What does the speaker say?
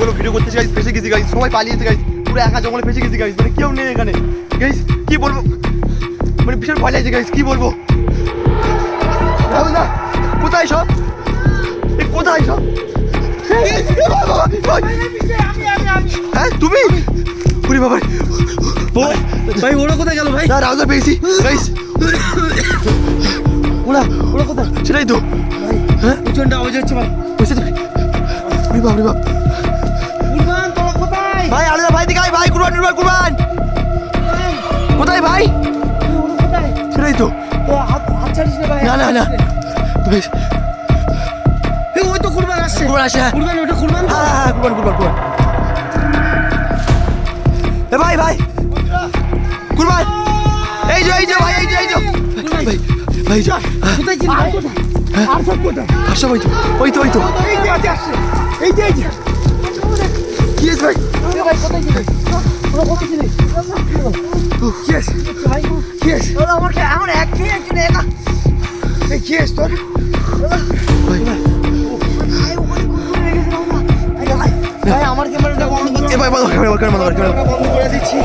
বলব ভিডিও করতে গাইস ফেসে গেছি গাইস সবাই পালিয়েছে গাইস পুরো একা জঙ্গলে ফেসে গেছি গাইস মানে কেউ নেই এখানে। গাইস কি বলব? মানে ভীষণ ভয় লাগছে গাইস কি বলব? দা কোথায় সব? কোথায় সব? হ্যাঁ তুমি? উরি বাবা ভাই ওরা কোথায় গেল ভাই? না দা পেয়েছি গাইস ওরা ওরা কোথায়? সেটাই তো। হ্যাঁ পিছনটা আওয়াজ হচ্ছে ভাই। বুঝতে বাপ উরি বাপ। ভাই কুরবান। কোথায় ভাই? কোথায় সেটাই তো। না না, না, ওই তো কুরবান আসছে। কুরবান আসে হ্যাঁ। কুরবান ওটা কুরবান তো? হ্যাঁ হ্যাঁ কুরবান কুরবান কুরবান। এ ভাই ভাই। কুরবান। এই যে এই যে ভাই এই যে এই যে। ভাই ভাই যা। কোথায় ছিল ভাই? আর সব কোথায়? আসো ওই তো ওই তো ওই তো। এই যে আসছে। এই যে এই যে। বন্ধ ক্যামেরা বন্ধ করে দিচ্ছি।